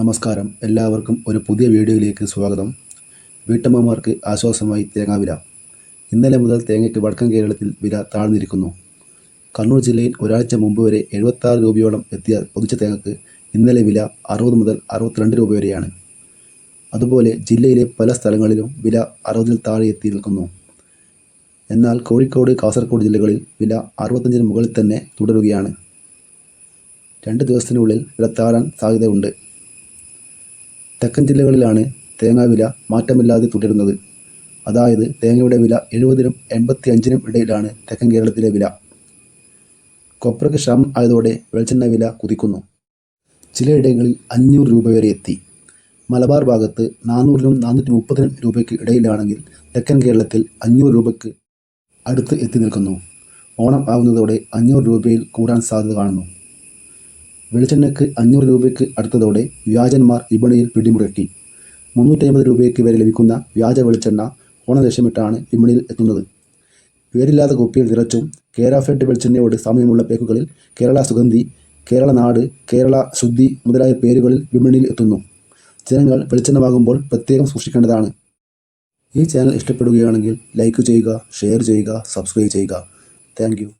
നമസ്കാരം. എല്ലാവർക്കും ഒരു പുതിയ വീഡിയോയിലേക്ക് സ്വാഗതം. വീട്ടമ്മമാർക്ക് ആശ്വാസമായി തേങ്ങാവില ഇന്നലെ മുതൽ തേങ്ങയ്ക്ക് വടക്കൻ കേരളത്തിൽ വില താഴ്ന്നിരിക്കുന്നു. കണ്ണൂർ ജില്ലയിൽ ഒരാഴ്ച മുമ്പ് വരെ എഴുപത്താറ് രൂപയോളം എത്തിയ പൊതിച്ച തേങ്ങക്ക് ഇന്നലെ വില അറുപത് മുതൽ അറുപത്തിരണ്ട് രൂപ വരെയാണ്. അതുപോലെ ജില്ലയിലെ പല സ്ഥലങ്ങളിലും വില അറുപതിൽ താഴെ എത്തി നിൽക്കുന്നു. എന്നാൽ കോഴിക്കോട് കാസർഗോഡ് ജില്ലകളിൽ വില അറുപത്തഞ്ചിന് മുകളിൽ തന്നെ തുടരുകയാണ്. രണ്ട് ദിവസത്തിനുള്ളിൽ വില താഴാൻ സാധ്യതയുണ്ട്. തെക്കൻ ജില്ലകളിലാണ് തേങ്ങാവില മാറ്റമില്ലാതെ തുടരുന്നത്. അതായത് തേങ്ങയുടെ വില എഴുപതിനും എൺപത്തി അഞ്ചിനും ഇടയിലാണ് തെക്കൻ കേരളത്തിലെ വില. കൊപ്രയ്ക്ക് ക്ഷാമം ആയതോടെ വെളിച്ചെണ്ണ വില കുതിക്കുന്നു. ചിലയിടങ്ങളിൽ അഞ്ഞൂറ് രൂപ വരെ എത്തി. മലബാർ ഭാഗത്ത് നാനൂറിനും നാനൂറ്റി മുപ്പതിനും രൂപയ്ക്ക് ഇടയിലാണെങ്കിൽ തെക്കൻ കേരളത്തിൽ അഞ്ഞൂറ് രൂപയ്ക്ക് അടുത്ത് എത്തി നിൽക്കുന്നു. ഓണം ആകുന്നതോടെ അഞ്ഞൂറ് രൂപയിൽ കൂടാൻ സാധ്യത കാണുന്നു. വെളിച്ചെണ്ണയ്ക്ക് അഞ്ഞൂറ് രൂപയ്ക്ക് അടുത്തതോടെ വ്യാജന്മാർ വിപണിയിൽ പിടിമുറുക്കി. മുന്നൂറ്റമ്പത് രൂപയ്ക്ക് വരെ ലഭിക്കുന്ന വ്യാജ വെളിച്ചെണ്ണ ഓണം ലക്ഷ്യമിട്ടാണ് വിപണിയിൽ എത്തുന്നത്. പേരില്ലാത്ത കുപ്പിയിൽ നിറച്ചും കേരാഫെഡ് വെളിച്ചെണ്ണയോട് സാമ്യമുള്ള പേക്കുകളിൽ കേരള സുഗന്ധി കേരള നാട് കേരള ശുദ്ധി മുതലായ പേരുകളിൽ വിപണിയിൽ എത്തുന്നു. ജനങ്ങൾ വെളിച്ചെണ്ണ വാങ്ങുമ്പോൾ പ്രത്യേകം സൂക്ഷിക്കേണ്ടതാണ്. ഈ ചാനൽ ഇഷ്ടപ്പെടുകയാണെങ്കിൽ ലൈക്ക് ചെയ്യുക ഷെയർ ചെയ്യുക സബ്സ്ക്രൈബ് ചെയ്യുക. താങ്ക്